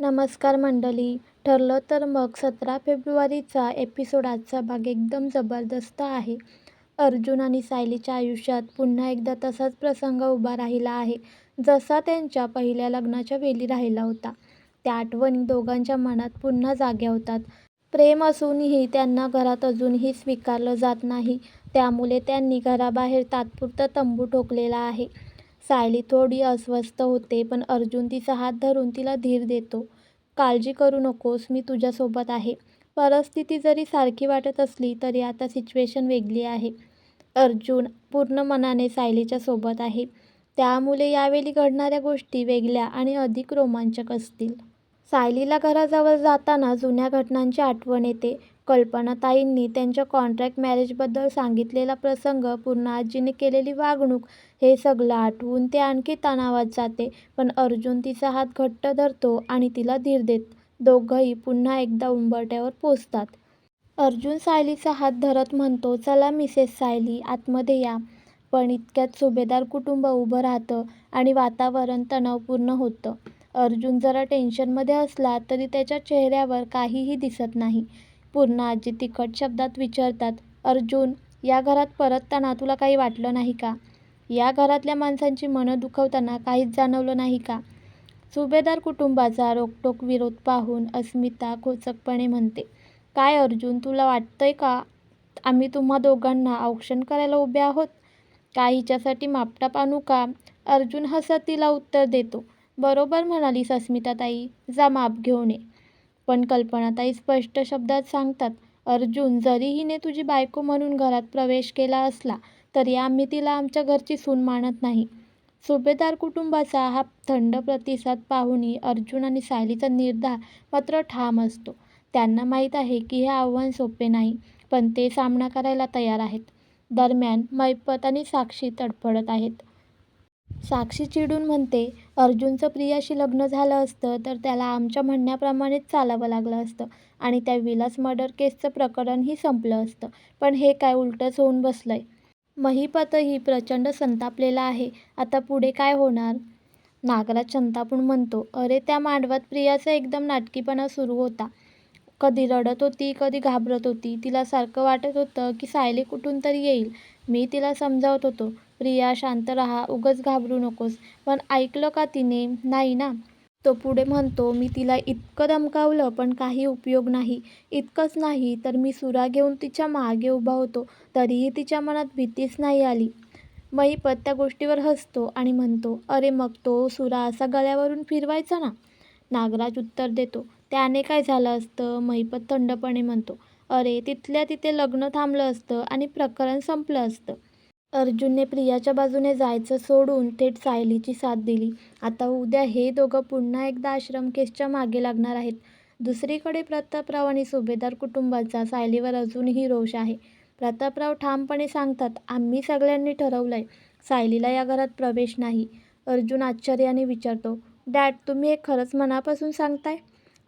नमस्कार मंडळी. ठरलं तर मग सतरा फेब्रुवारीचा एपिसोड आजचा भाग एकदम जबरदस्त आहे. अर्जुन आणि सायलीच्या आयुष्यात पुन्हा एकदा तसाच प्रसंग उभा राहिला आहे जसा त्यांच्या पहिल्या लग्नाच्या वेळी राहिला होता. त्या आठवणी दोघांच्या मनात पुन्हा जाग्या होतात. प्रेम असूनही त्यांना घरात अजूनही स्वीकारलं जात नाही. त्यामुळे त्यांनी घराबाहेर तात्पुरता तंबू ठोकलेला आहे. सायली थोडी अस्वस्थ होते पण अर्जुन तिचा हात धरून तिला धीर देतो. काळजी करू नकोस मी तुझ्यासोबत आहे. परिस्थिती जरी सारखी वाटत असली तरी आता सिच्युएशन वेगळी आहे. अर्जुन पूर्ण मनाने सायलीच्या सोबत आहे. त्यामुळे यावेळी घडणाऱ्या गोष्टी वेगळ्या आणि अधिक रोमांचक असतील. सायलीला घराजवळ जाताना जुन्या घटनांची आठवण येते. कल्पनाताईंनी त्यांच्या कॉन्ट्रॅक्ट मॅरेजबद्दल सांगितलेला प्रसंग पूर्ण आजीने केलेली वागणूक हे सगळं आठवून ते आणखी तणावात जाते. पण अर्जुन तिचा हात घट्ट धरतो आणि तिला धीर देत दोघंही पुन्हा एकदा उंबरठ्यावर पोचतात. अर्जुन सायलीचा हात धरत म्हणतो चला मिसेस सायली आतमध्ये या. पण इतक्यात सुभेदार कुटुंब उभं राहतं आणि वातावरण तणावपूर्ण होतं. अर्जुन जरा टेन्शनमध्ये असला तरी त्याच्या चेहऱ्यावर काहीही दिसत नाही. पूर्ण आजी तिखट शब्दात विचारतात अर्जुन या घरात परतताना तुला काही वाटलं नाही का? या घरातल्या माणसांची मनं दुखवताना काहीच जाणवलं नाही का? सुभेदार कुटुंबाचा रोकटोक विरोध पाहून अस्मिता खोचकपणे म्हणते काय अर्जुन तुला वाटतंय का आम्ही तुम्हा दोघांना औक्षण करायला उभे आहोत? का हिच्यासाठी मापटाप आणू का? अर्जुन हसत तिला उत्तर देतो बरोबर म्हणालीस अस्मिताताई जा माप घेऊन ये. पण कल्पनाताई स्पष्ट शब्दात सांगतात अर्जुन जरी हिने तुझी बायको म्हणून घरात प्रवेश केला असला तरी आम्ही तिला आमच्या घरची सून मानत नाही. सुभेदार कुटुंबाचा हा थंड प्रतिसाद पाहूनही अर्जुन आणि सायलीचा निर्धार मात्र ठाम असतो. त्यांना माहीत आहे की हे आव्हान सोपे नाही पण ते सामना करायला तयार आहेत. दरम्यान मैपत आणि साक्षी तडफडत आहेत. साक्षी चिडून म्हणते अर्जुनचं प्रियाशी लग्न झालं असतं तर त्याला आमच्या म्हणण्याप्रमाणेच चालावं लागलं असतं आणि त्या विलास मर्डर केसचं प्रकरणही संपलं असतं. पण हे काय उलटंच होऊन बसलं आहे महीपतही प्रचंड संतापलेला आहे. आता पुढे काय होणार? नागराज संतापून म्हणतो अरे त्या मांडवात प्रियाचा एकदम नाटकीपणा सुरू होता. कधी रडत होती कधी घाबरत होती. तिला सारखं वाटत होतं की सायली कुठून तरी येईल. मी तिला समजावत होतो. प्रिया शांत राहा उगाच घाबरू नकोस. पण ऐकलं का तिने? नाही ना. तो पुढे म्हणतो मी तिला इतकं दमकावलं पण काही उपयोग नाही. इतकंच नाही तर मी सुरा घेऊन तिच्यामागे उभा होतो. तरीही तिच्या मनात भीतीच नाही आली. महिपत त्या गोष्टीवर हसतो आणि म्हणतो अरे मग तो सुरा असा गळ्यावरून फिरवायचा ना? नागराज उत्तर देतो त्याने काय झालं असतं? महिपत थंडपणे म्हणतो अरे तिथल्या तिथे लग्न थांबलं असतं आणि प्रकरण संपलं असतं. अर्जुनने प्रियाच्या बाजूने जायचं सोडून थेट सायलीची साथ दिली. आता उद्या हे दोघं पुन्हा एकदा आश्रम केसच्या मागे लागणार आहेत. दुसरीकडे प्रतापराव आणि सुभेदार कुटुंबाचा सायलीवर अजूनही रोष आहे. प्रतापराव ठामपणे सांगतात आम्ही सगळ्यांनी ठरवलंय सायलीला या घरात प्रवेश नाही. अर्जुन आश्चर्याने विचारतो डॅड तुम्ही हे खरंच मनापासून सांगताय?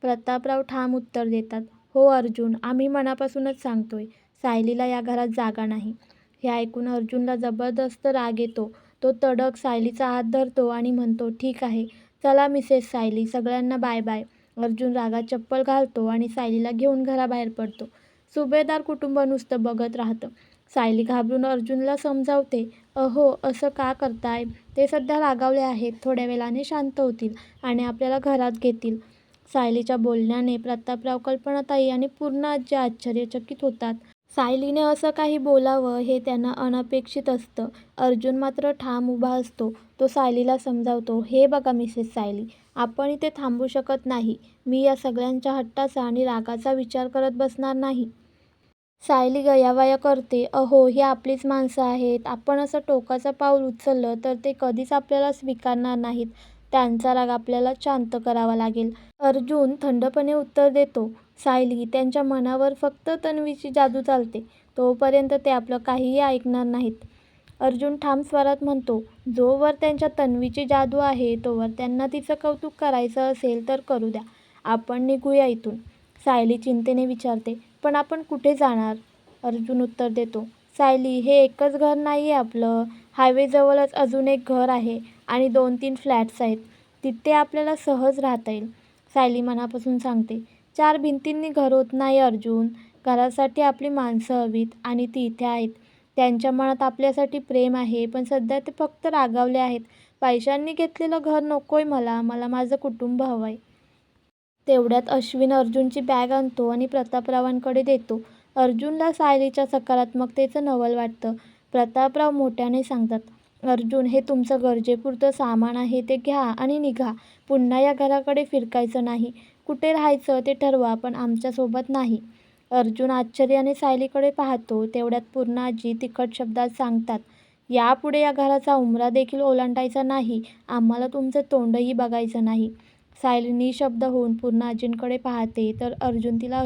प्रतापराव ठाम उत्तर देतात हो अर्जुन आम्ही मनापासूनच सांगतोय सायलीला या घरात जागा नाही. हे ऐकून अर्जुनला जबरदस्त राग येतो. तो तडक सायलीचा हात धरतो आणि म्हणतो ठीक आहे. चला मिसेस सायली सगळ्यांना बाय बाय. अर्जुन रागात चप्पल घालतो आणि सायलीला घेऊन घराबाहेर पडतो. सुभेदार कुटुंब नुसतं बघत राहतं. सायली घाबरून अर्जुनला समजावते अहो असं का करताय? ते सध्या रागावले आहेत. थोड्या वेळाने शांत होतील आणि आपल्याला घरात घेतील. सायलीच्या बोलण्याने प्रतापराव कल्पनाताई आणि पूर्ण आजी आश्चर्यचकित होतात. सायलीने असं काही बोलावं हे त्यांना अनपेक्षित असतं. अर्जुन मात्र ठाम उभा असतो. तो सायलीला समजावतो हे बघा मिसेस सायली आपण इथे थांबू शकत नाही. मी या सगळ्यांच्या हट्टाचा आणि रागाचा विचार करत बसणार नाही. सायली गयावया करते अहो ही आपलीच माणसं आहेत. आपण असं टोकाचं पाऊल उचललं तर ते कधीच आपल्याला स्वीकारणार नाहीत. त्यांचा राग आपल्याला शांत करावा लागेल. अर्जुन थंडपणे उत्तर देतो सायली त्यांच्या मनावर फक्त तन्वीची जादू चालते. तोपर्यंत ते आपलं काहीही ऐकणार नाहीत. अर्जुन ठाम स्वरात म्हणतो जोवर त्यांच्या तन्वीची जादू आहे तोवर त्यांना तिचं कौतुक करायचं असेल तर करू द्या. आपण निघूया इथून. सायली चिंतेने विचारते पण आपण कुठे जाणार? अर्जुन उत्तर देतो सायली हे एकच घर नाही आहे आपलं. हायवेजवळच अजून एक घर आहे आणि दोन तीन फ्लॅट्स आहेत. तिथे आपल्याला सहज राहता येईल. सायली मनापासून सांगते. चार भिंतींनी घर होत नाही अर्जुन. घरासाठी आपली माणसं हवीत आणि ती इथे आहेत. त्यांच्या मनात आपल्यासाठी प्रेम आहे पण सध्या ते फक्त रागावले आहेत. पैशांनी घेतलेलं घर नकोय मला. मला माझं कुटुंब हवं आहे तेवढ्यात अश्विन अर्जुनची बॅग आणतो आणि प्रतापरावांकडे देतो. अर्जुनला सायलीच्या सकारात्मकतेचं नवल वाटतं. प्रतापराव मोठ्याने सांगतात. अर्जुन हे तुमचं गरजेपुरतं सामान आहे ते घ्या आणि निघा. पुन्हा या घराकडे फिरकायचं नाही. कुठे राहायचं ते ठरवा पण आमच्यासोबत नाही. अर्जुन आश्चर्याने सायलीकडे पाहतो. तेवढ्यात पूर्णाजी तिखट शब्दात सांगतात. यापुढे या घराचा उंबरा देखील ओलांडायचा नाही. आम्हाला तुमचं तोंडही बघायचं नाही. सायली निशब्द होऊन पूर्णाजींकडे पाहते तर अर्जुन तिला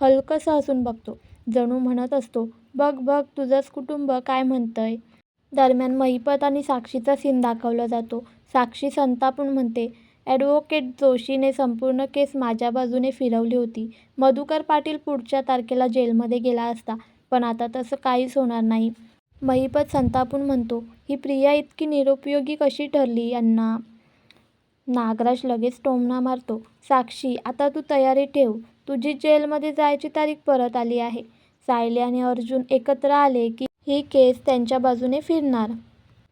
हलकंसं हसून बघतो. जणू म्हणत असतो बघ बघ तुझंच कुटुंब काय म्हणतंय. दरम्यान महिपत आणि साक्षीचा सीन दाखवला जातो. साक्षी संतापून म्हणते ॲडव्होकेट जोशीने संपूर्ण केस माझ्या बाजूने फिरवली होती. मधुकर पाटील पुढच्या तारखेला जेलमध्ये गेला असता. पण आता तसं काहीच होणार नाही. महिपत संतापून म्हणतो ही प्रिया इतकी निरुपयोगी कशी ठरली अण्णा. नागराज लगेच टोमणा मारतो. साक्षी आता तू तयारी ठेव. तुझी जेलमध्ये जायची तारीख परत आली आहे. सायली आणि अर्जुन एकत्र आले की ही केस त्यांच्या बाजूने फिरणार.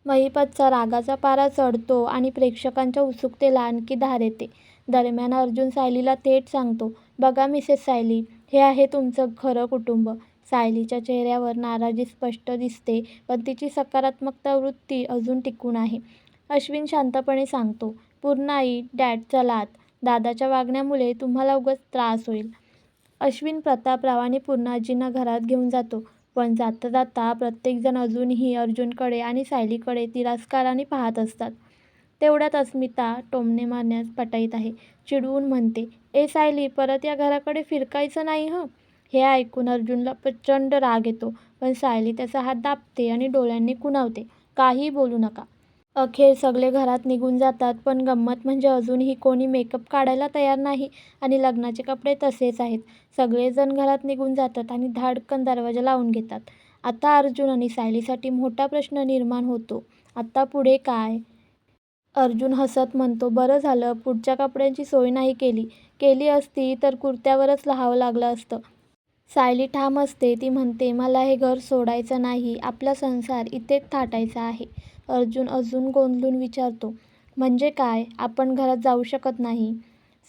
महिपतचा रागाचा पारा चढतो आणि प्रेक्षकांच्या उत्सुकतेला आणखी धार येते. दरम्यान अर्जुन सायलीला थेट सांगतो बघा मिसेस सायली हे आहे तुमचं खरं कुटुंब. सायलीच्या चेहऱ्यावर नाराजी स्पष्ट दिसते पण तिची सकारात्मक वृत्ती अजून टिकून आहे. अश्विन शांतपणे सांगतो पूर्ण आई डॅड चलात. दादाच्या वागण्यामुळे तुम्हाला उगाच त्रास होईल. अश्विन प्रतापराव आणि पूर्णाजींना घरात घेऊन जातो. पण जाता जाता प्रत्येकजण अजूनही अर्जुनकडे आणि सायलीकडे तिरस्काराने पाहत असतात. तेवढ्यात अस्मिता टोमणे मारण्यास पटाईत आहे. चिडवून म्हणते ए सायली परत या घराकडे फिरकायचं नाही हं. हे ऐकून अर्जुनला प्रचंड राग येतो पण सायली त्याचा हात दाबते आणि डोळ्यांनी कुणावते काहीही बोलू नका. अखेर सगळे घरात निघून जातात पण गंमत म्हणजे अजूनही कोणी मेकअप काढायला तयार नाही आणि लग्नाचे कपडे तसेच आहेत. सगळेजण घरात निघून जातात आणि धाडकन दरवाजा लावून घेतात. आता अर्जुन आणि सायलीसाठी मोठा प्रश्न निर्माण होतो आता पुढे काय? अर्जुन हसत म्हणतो बरं झालं पुढच्या कपड्यांची सोय नाही केली. केली असती तर कुर्त्यावरच राहावं लागलं असतं. सायली ठाम असते. ती म्हणते मला हे घर सोडायचं नाही. आपला संसार इथेच थाटायचा आहे. अर्जुन अजून गोंधळून विचारतो म्हणजे काय? आपण घरात जाऊ शकत नाही?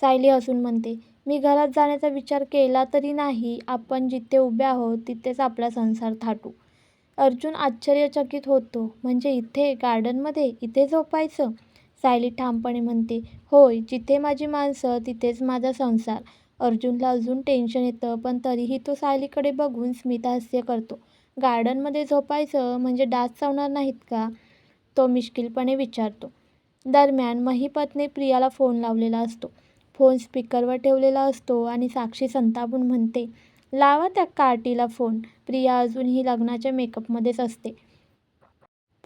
सायली हसून म्हणते मी घरात जाण्याचा विचार केला तरी नाही. आपण जिथे उभे आहोत तिथेच आपला संसार थाटू. अर्जुन आश्चर्यचकित होतो म्हणजे इथे गार्डनमध्ये इथे झोपायचं? सायली ठामपणे म्हणते होय जिथे माझी माणसं तिथेच माझा संसार. अर्जुनला अजून टेन्शन येतं पण तरीही तो सायलीकडे बघून स्मितहास्य करतो. गार्डनमध्ये झोपायचं म्हणजे डास चावणार नाहीत का? तो मिश्किलपणे विचारतो. दरम्यान महिपतने प्रियाला फोन लावलेला असतो. फोन स्पीकरवर ठेवलेला असतो आणि साक्षी संतापून म्हणते लावा त्या कार्टीला फोन. प्रिया अजूनही लग्नाच्या मेकअपमध्येच असते.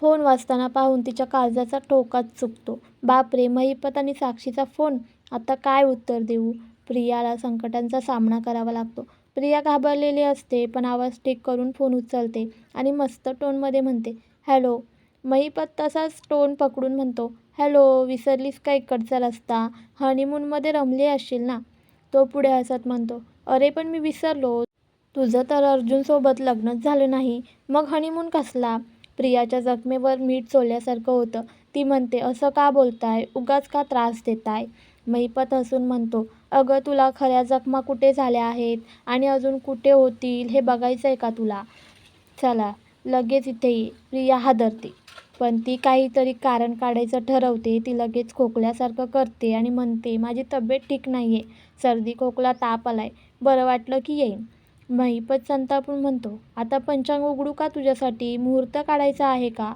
फोन वाचताना पाहून तिच्या काळजाचा ठोकाच चुकतो. बापरे महिपत आणि साक्षीचा फोन. आता काय उत्तर देऊ? प्रियाला संकटांचा सामना करावा लागतो. प्रिया घाबरलेली असते पण आवाज ठीक करून फोन उचलते आणि मस्त टोनमध्ये म्हणते हॅलो. महिपत तसाच टोन पकडून म्हणतो हॅलो विसरलीस का इकडचा रस्ता? हनीमूनमध्ये रमली असशील ना? तो पुढे हसत म्हणतो अरे पण मी विसरलो. तुझं तर अर्जुनसोबत लग्नच झालं नाही. मग हनीमून कसला? प्रियाच्या जखमेवर मीठ चोळल्यासारखं होतं. ती म्हणते असं का बोलताय? उगाच का त्रास देताय? महिपत हसून म्हणतो अगं तुला खऱ्या जखमा कुठे झाल्या आहेत आणि अजून कुठे होतील हे बघायचं आहे का तुला? चला लगेच इथे ये. प्रिया हादरते. पण ती काहीतरी कारण काढायचं ठरवते. ती लगेच खोकल्यासारखं करते आणि म्हणते माझी तब्येत ठीक नाही आहे सर्दी खोकला ताप आलाय. बरं वाटलं की येईन. महिपत संतापून म्हणतो आता पंचांग उघडू का तुझ्यासाठी? मुहूर्त काढायचा आहे का?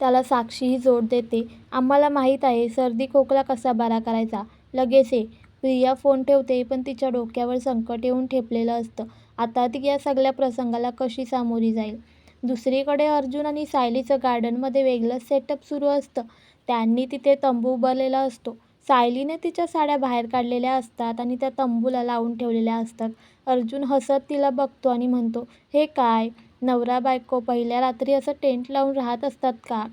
त्याला साक्षीही जोड देते आम्हाला माहीत आहे सर्दी खोकला कसा बरा करायचा. लगेच ये. प्रिया फोन ठेवते पण तिच्या डोक्यावर संकट येऊन ठेपलेलं असतं. आता ती या सगळ्या प्रसंगाला कशी सामोरी जाईल? दुसरीकडे अर्जुन आणि सायलीचं गार्डनमध्ये वेगळंच सेटअप सुरू असतं. त्यांनी तिथे तंबू उभारलेला असतो. सायलीने तिच्या साड्या बाहेर काढलेल्या असतात आणि त्या तंबूला लावून ठेवलेल्या असतात. अर्जुन हसत तिला बघतो आणि म्हणतो हे काय? नवरा बायको पहिल्या रात्री असं टेंट लावून राहत असतात का?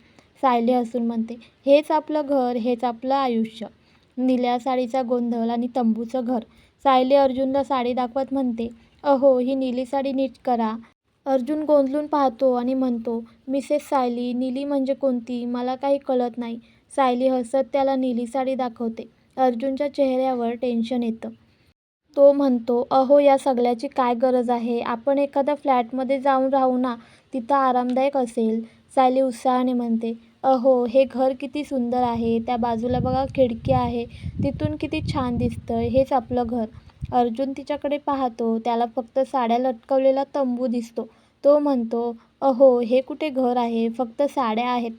सायली हसून म्हणते हेच आपलं घर हेच आपलं आयुष्य. निल्या साडीचा गोंधळ आणि तंबूचं घर सायली अर्जुनला साडी दाखवत म्हणते अहो ही निळी साडी नीट करा अर्जुन गोंधळून पाहतो आणि म्हणतो मिसेस सायली निळी म्हणजे कोणती? मला काही कळत नाही. सायली हसत त्याला निळी साडी दाखवते. अर्जुनच्या चेहऱ्यावर टेन्शन येतं. तो म्हणतो अहो या सगळ्याची काय गरज आहे? आपण एखाद्या फ्लॅटमध्ये जाऊन राहू ना तिथं आरामदायक असेल. सायली उत्साहाने म्हणते अहो हे घर किती सुंदर आहे. त्या बाजूला बघा खिडकी आहे. तिथून किती छान दिसतंय. हेच आपलं घर. अर्जुन तिच्याकडे पाहतो त्याला फक्त साड्या लटकवलेला तंबू दिसतो. तो म्हणतो अहो हे कुठे घर आहे? फक्त साड्या आहेत.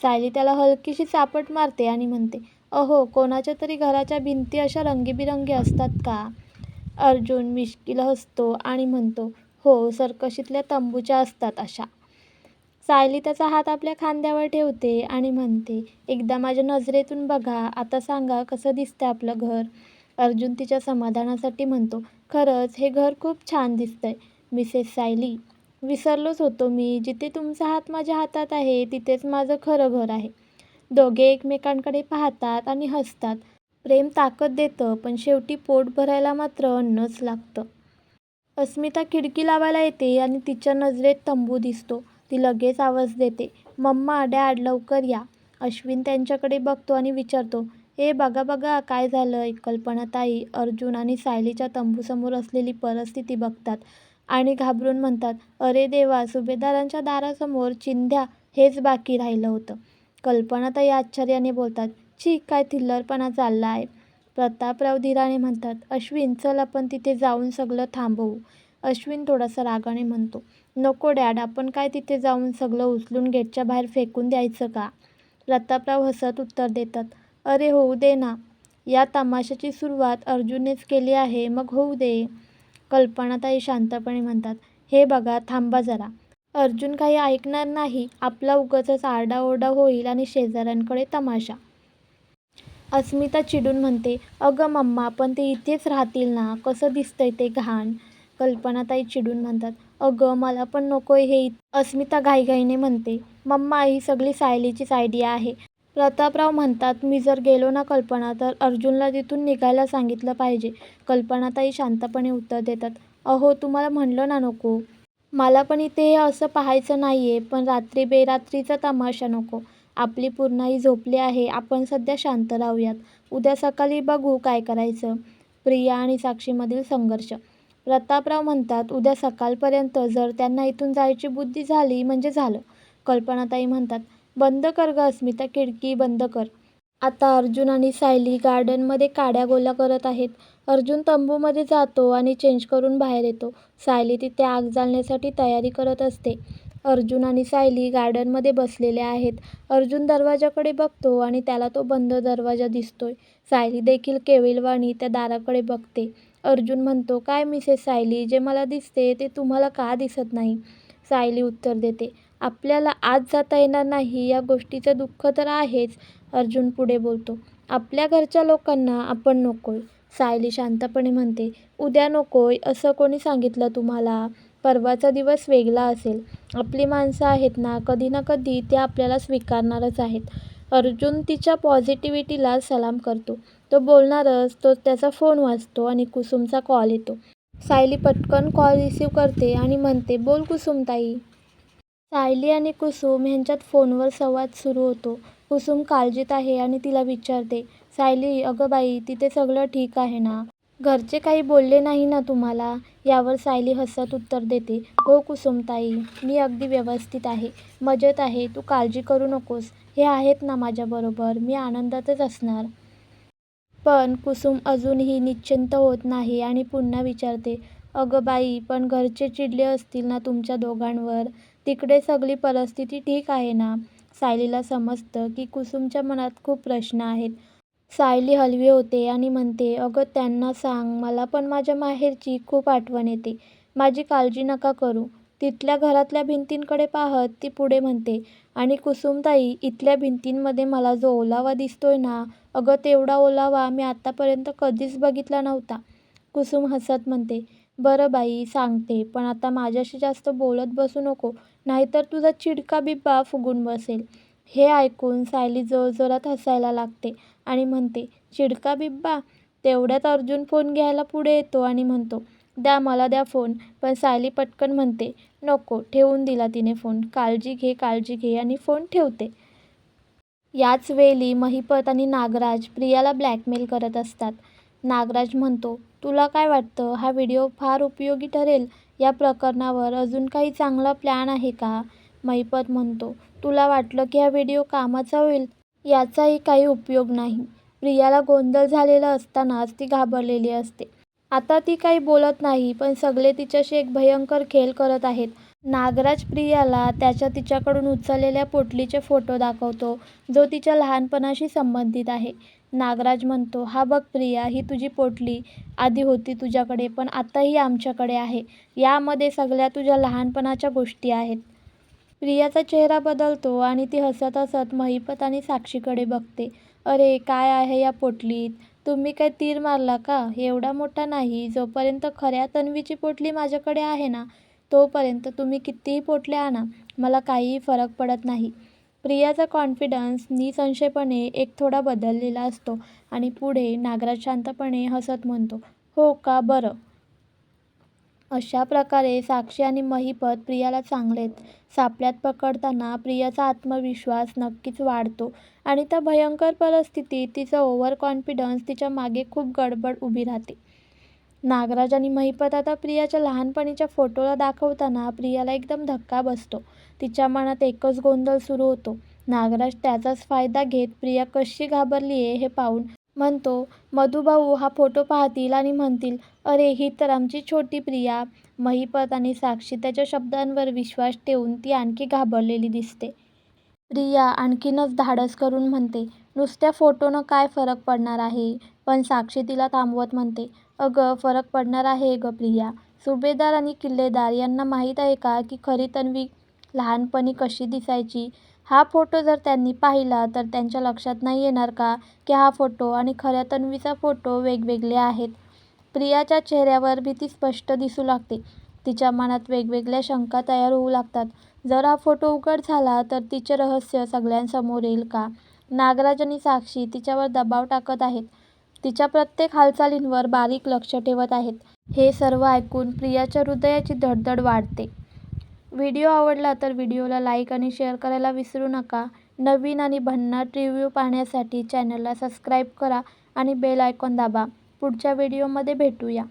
सायली त्याला हलकीशी चापट मारते आणि म्हणते अहो कोणाच्या तरी घराच्या भिंती अशा रंगीबिरंगी असतात का? अर्जुन मिश्किल हसतो आणि म्हणतो हो सर्कशीतल्या तंबूच्या असतात अशा. सायली त्याचा हात आपल्या खांद्यावर ठेवते आणि म्हणते एकदा माझ्या नजरेतून बघा आता सांगा कसं दिसतं आपलं घर. अर्जुन तिच्या समाधानासाठी म्हणतो खरंच हे घर खूप छान दिसतंय मिसेस सायली. विसरलोच होतो मी. जिथे तुमचा हात माझ्या हातात आहे तिथेच माझं खरं घर आहे. दोघे एकमेकांकडे पाहतात आणि हसतात. प्रेम ताकद देतं पण शेवटी पोट भरायला मात्र अन्नच लागतं. अस्मिता खिडकी लावायला येते आणि तिच्या नजरेत तंबू दिसतो. ती लगेच आवाज देते मम्मा डॅड लवकर या. अश्विन त्यांच्याकडे बघतो आणि विचारतो ए बघा बघा काय झालं? कल्पनाताई अर्जुन आणि सायलीच्या तंबूसमोर असलेली परिस्थिती बघतात. आणि घाबरून म्हणतात अरे देवा सुभेदारांच्या दारासमोर चिंध्या हेच बाकी राहिलं होतं. कल्पनाताई आश्चर्याने बोलतात छी काय थिल्लरपणा चालला आहे. प्रतापराव धीराने म्हणतात अश्विन चल आपण तिथे जाऊन सगळं थांबवू. अश्विन थोडासा रागाने म्हणतो नको डॅड आपण काय तिथे जाऊन सगळं उचलून गेटच्या बाहेर फेकून द्यायचं का? प्रतापराव हसत उत्तर देतात अरे होऊ दे ना या तमाशाची सुरुवात अर्जुननेच केली आहे मग होऊ दे. कल्पनाताई शांतपणे म्हणतात हे बघा थांबा जरा. अर्जुन काही ऐकणार नाही आपला उगाचच आरडाओरडा होईल आणि शेजाऱ्यांकडे तमाशा. अस्मिता चिडून म्हणते अगं मम्मा पण ते इथेच राहतील ना? कसं दिसतंय ते घाण? कल्पनाताई चिडून म्हणतात अगं मला पण नकोय हे अस्मिता घाईघाईने म्हणते मम्मा ही सगळी सायलीचीच आयडिया आहे. प्रतापराव म्हणतात मी जर गेलो ना कल्पना तर अर्जुनला तिथून निघायला सांगितलं पाहिजे. कल्पनाताई शांतपणे उत्तर देतात अहो तुम्हाला म्हणलं ना नको. मला पण इथे हे असं पाहायचं नाही आहे पण रात्री बेरात्रीचा तमाशा नको. आपली पूर्णाई झोपली आहे आपण सध्या शांत राहूयात. उद्या सकाळी बघू काय करायचं. प्रिया आणि साक्षीमधील संघर्ष. प्रतापराव म्हणतात उद्या सकाळपर्यंत जर त्यांना इथून जायची बुद्धी झाली म्हणजे झालं. कल्पनाताई म्हणतात बंद कर ग अस्मिता खिडकी बंद कर. आता अर्जुन आणि सायली गार्डनमध्ये काड्या गोला करत आहेत. अर्जुन तंबूमध्ये जातो आणि चेंज करून बाहेर येतो. सायली तिथे आग जाळण्यासाठी तयारी करत असते. अर्जुन आणि सायली गार्डनमध्ये बसलेले आहेत. अर्जुन दरवाजाकडे बघतो आणि त्याला तो बंद दरवाजा दिसतोय. सायली देखील केविलवाणी त्या दाराकडे बघते. अर्जुन म्हणतो काय मिसेस सायली जे मला दिसते ते तुम्हाला का दिसत नाही? सायली उत्तर देते. आपल्याला आज जाता येणार नाही या गोष्टीचं दुःख तर आहेच अर्जुन पुढे बोलतो. आपल्या घरच्या लोकांना आपण नकोय. सायली शांतपणे म्हणते उद्या नकोय असं कोणी सांगितलं तुम्हाला? परवाचा दिवस वेगळा असेल. आपली माणसं आहेत ना कधी ना कधी ते आपल्याला स्वीकारणारच आहेत. अर्जुन तिच्या पॉझिटिव्हिटीला सलाम करतो. तो बोलणारच तो त्याचा फोन वाजतो आणि कुसुमचा कॉल येतो. सायली पटकन कॉल रिसीव करते आणि म्हणते बोल कुसुमताई. सायली आणि कुसुम ह्यांच्यात फोनवर संवाद सुरू होतो. कुसुम काळजीत आहे आणि तिला विचारते सायली अगं बाई तिथे सगळं ठीक आहे ना? घरचे काही बोलले नाही ना तुम्हाला? यावर सायली हसत उत्तर देते हो कुसुमताई मी अगदी व्यवस्थित आहे. मजेत आहे. तू काळजी करू नकोस. हे आहेत ना माझ्याबरोबर मी आनंदातच असणार. पण कुसुम अजूनही निश्चिंत होत नाही आणि पुन्हा विचारते अगं बाई पण घरचे चिडले असतील ना तुमच्या दोघांवर? तिकडे सगळी परिस्थिती ठीक आहे ना? सायलीला समजतं की कुसुमच्या मनात खूप प्रश्न आहेत. सायली हलवी होते आणि म्हणते अगं त्यांना सांग मला पण माझ्या माहेरची खूप आठवण येते. माझी काळजी नका करू. तिथल्या घरातल्या भिंतींकडे पाहत ती पुढे म्हणते आणि कुसुमताई इथल्या भिंतींमध्ये मला जो ओलावा दिसतोय ना अगं तेवढा ओलावा मी आत्तापर्यंत कधीच बघितला नव्हता कुसुम हसत म्हणते बरं बाई सांगते पण आता माझ्याशी जास्त बोलत बसू नको नाहीतर तुझा चिडका बिब्बा फुगून बसेल हे ऐकून सायली जोरजोरात हसायला लागते आणि म्हणते, चिडका बिब्बा? तेवढ्यात अर्जुन फोन घ्यायला पुढे येतो आणि म्हणतो, द्या मला द्या फोन. पण सायली पटकन म्हणते, नको. ठेवून दिला तिने फोन. काळजी घे, काळजी घे आणि फोन ठेवते. याच वेळी महिपत आणि नागराज प्रियाला ब्लॅकमेल करत असतात. नागराज म्हणतो, तुला काय वाटतं हा व्हिडिओ फार उपयोगी ठरेल? या प्रकरणावर अजून काही चांगला प्लॅन आहे का? मैपत म्हणतो, तुला वाटलं की हा व्हिडिओ कामाचा होईल? याचाही काही उपयोग नाही. प्रियाला गोंधळ झालेला असतानाच ती घाबरलेली असते. आता ती काही बोलत नाही पण सगळे तिच्याशी एक भयंकर खेळ करत आहेत. नागराज प्रियाला त्याच्या तिच्याकडून उचललेल्या पोटलीचे फोटो दाखवतो जो तिच्या लहानपणाशी संबंधित आहे. नागराज म्हणतो, हा बघ प्रिया, ही तुझी पोटली. आधी होती तुझ्याकडे पण आता ही आमच्याकडे आहे. यामध्ये सगळ्या तुझ्या लहानपणाच्या गोष्टी आहेत. प्रियाचा चेहरा बदलतो आणि ती हसत हसत महिपत आणि साक्षीकडे बघते. अरे, काय आहे या पोटलीत? तुम्ही काय तीर मारला का? एवढा मोठा नाही. जोपर्यंत खऱ्या तन्वीची पोटली माझ्याकडे आहे ना, तोपर्यंत तुम्ही कितीही पोटल्या आणा. मला काहीही फरक पडत नाही. प्रियाचा कॉन्फिडन्स निसंशयपणे एक थोडा बदललेला असतो आणि पुढे नागराज शांतपणे हसत म्हणतो, हो का? बरं. अशा प्रकारे साक्षी आणि महिपत प्रियाला चांगलेत सापळ्यात पकडताना प्रियाचा आत्मविश्वास नक्कीच वाढतो आणि त्या भयंकर परिस्थितीत तिचा ओव्हर कॉन्फिडन्स तिच्यामागे खूप गडबड उभी राहते. नागराज आणि महिपत आता प्रियाच्या लहानपणीच्या फोटोला दाखवताना प्रियाला एकदम धक्का बसतो. तिच्या मनात एकच गोंधळ सुरू होतो. नागराज त्याचाच फायदा घेत प्रिया कशी घाबरली आहे हे पाहून म्हणतो, मधुभाऊ हा फोटो पाहतील आणि म्हणतील, अरे, ही तर आमची छोटी प्रिया. महिपत आणि साक्षी त्याच्या शब्दांवर विश्वास ठेवून ती आणखी घाबरलेली दिसते. प्रिया आणखीनच धाडस करून म्हणते, नुसत्या फोटोनं काय फरक पडणार आहे? पण साक्षी तिला थांबवत म्हणते, अगं, फरक पडणार आहे गं प्रिया. सुभेदार आणि किल्लेदार यांना माहीत आहे का की खरी तन्वी लहानपणी कशी दिसायची? हा फोटो जर त्यांनी पाहिला तर त्यांच्या लक्षात नाही येणार का की हा फोटो आणि खऱ्या तन्वीचा फोटो वेगवेगळे आहेत? प्रियाच्या चेहऱ्यावर भीती स्पष्ट दिसू लागते. तिच्या मनात वेगवेगळ्या शंका तयार होऊ लागतात. जर हा फोटो उघड झाला तर तिचे रहस्य सगळ्यांसमोर येईल का? नागराज आणि साक्षी तिच्यावर दबाव टाकत आहेत. तिच्या प्रत्येक हालचालींवर बारीक लक्ष ठेवत आहेत. हे सर्व ऐकून प्रियाच्या हृदयाची धडधड वाढते. व्हिडिओ आवडला तर व्हिडिओला लाईक आणि शेअर करायला विसरू नका. नवीन आणि भन्नाट रिव्ह्यू पाहण्यासाठी चॅनलला सबस्क्राईब करा आणि बेल आयकॉन दाबा. पुढच्या व्हिडिओमध्ये भेटूया.